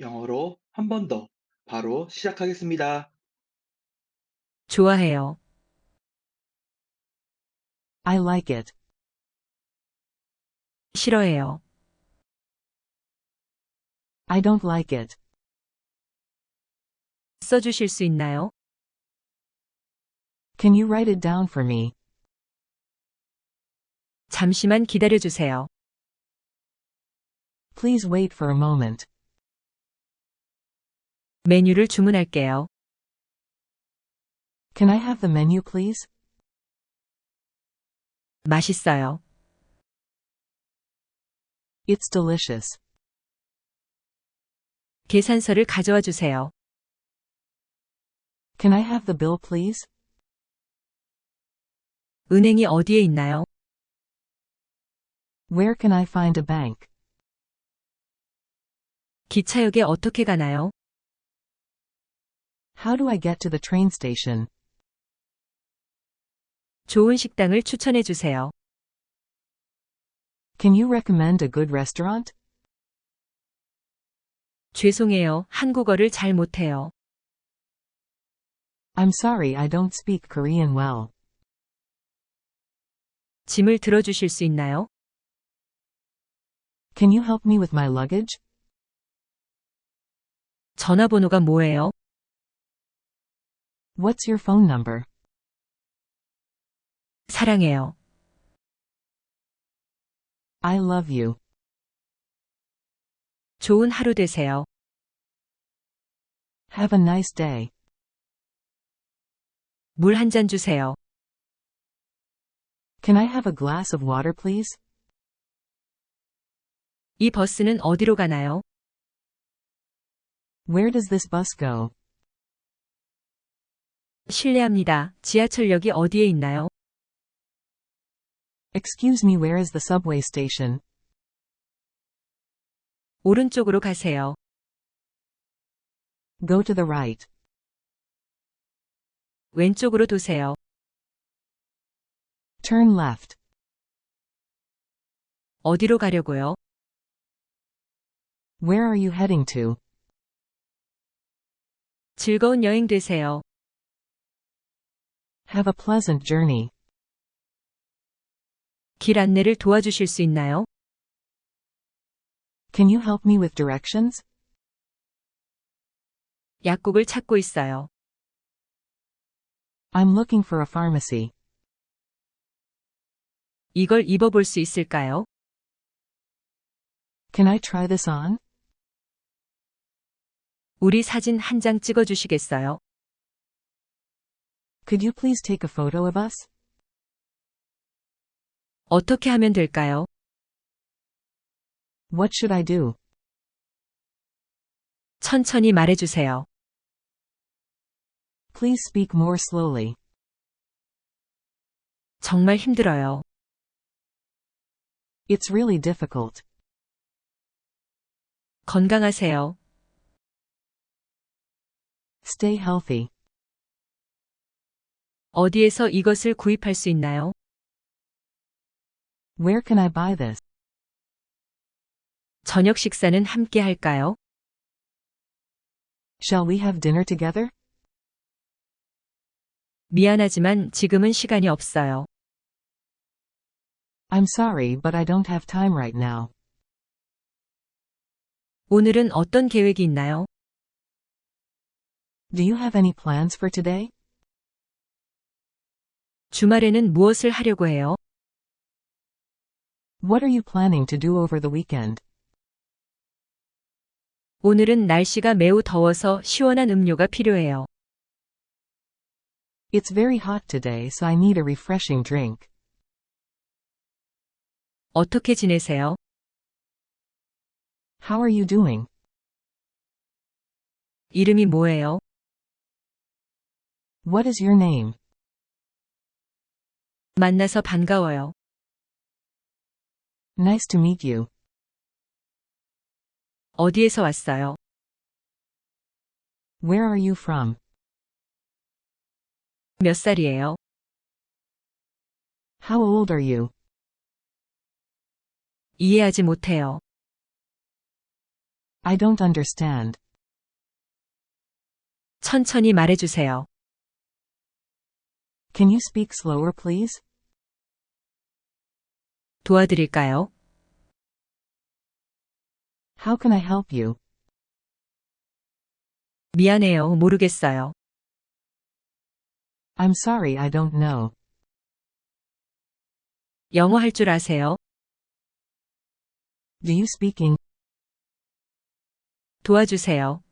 영어로 한 번 더 바로 시작하겠습니다. 좋아해요. I like it. 싫어해요. I don't like it. 써주실 수 있나요? Can you write it down for me? 잠시만 기다려주세요. Please wait for a moment. 메뉴를 주문할게요. Can I have the menu, please? 맛있어요. It's delicious. 계산서를 가져와 주세요. Can I have the bill, please? 은행이 어디에 있나요? Where can I find a bank? 기차역에 어떻게 가나요? How do I get to the train station? 좋은 식당을 추천해 주세요. Can you recommend a good restaurant? 죄송해요. 한국어를 잘 못해요. I'm sorry I don't speak Korean well. 짐을 들어주실 수 있나요? Can you help me with my luggage? 전화번호가 뭐예요? What's your phone number? 사랑해요. I love you. 좋은 하루 되세요. Have a nice day. 물 한 잔 주세요. Can I have a glass of water, please? 이 버스는 어디로 가나요? Where does this bus go? 실례합니다. 지하철역이 어디에 있나요? Excuse me, where is the subway station? 오른쪽으로 가세요. Go to the right. 왼쪽으로 도세요. Turn left. 어디로 가려고요? Where are you heading to? 즐거운 여행 되세요. Have a pleasant journey. 길 안내를 도와주실 수 있나요? Can you help me with directions? 약국을 찾고 있어요. I'm looking for a pharmacy. 이걸 입어볼 수 있을까요? Can I try this on? 우리 사진 한 장 찍어 주시겠어요? Could you please take a photo of us? 어떻게 하면 될까요? What should I do? 천천히 말해주세요. Please speak more slowly. 정말 힘들어요. It's really difficult. 건강하세요. Stay healthy. 어디에서 이것을 구입할 수 있나요? Where can I buy this? 저녁 식사는 함께 할까요? Shall we have dinner together? 미안하지만 지금은 시간이 없어요. I'm sorry, but I don't have time right now. 오늘은 어떤 계획이 있나요? Do you have any plans for today? 주말에는 무엇을 하려고 해요? What are you planning to do over the weekend? 오늘은 날씨가 매우 더워서 시원한 음료가 필요해요. It's very hot today, so I need a refreshing drink. 어떻게 지내세요? How are you doing? 이름이 뭐예요? What is your name? 만나서 반가워요. Nice to meet you. 어디에서 왔어요? Where are you from? 몇 살이에요? How old are you? 이해하지 못해요. I don't understand. 천천히 말해주세요. Can you speak slower, please? 도와드릴까요? How can I help you? 미안해요. 모르겠어요. I'm sorry, I don't know. 영어 할 줄 아세요? Do you speak English? 도와주세요.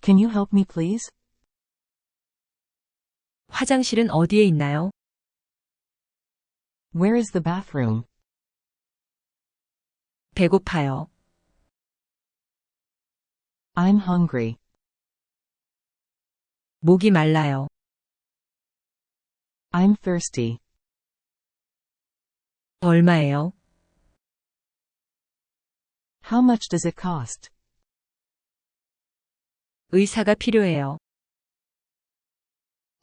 Can you help me, please? 화장실은 어디에 있나요? Where is the bathroom? 배고파요. I'm hungry. 목이 말라요. I'm thirsty. 얼마예요? How much does it cost? 의사가 필요해요.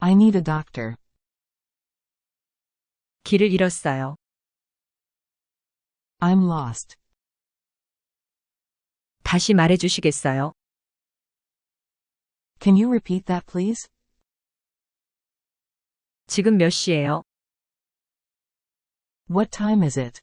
I need a doctor. 길을 잃었어요. I'm lost. 다시 말해주시겠어요? Can you repeat that, please? 지금 몇 시예요? What time is it?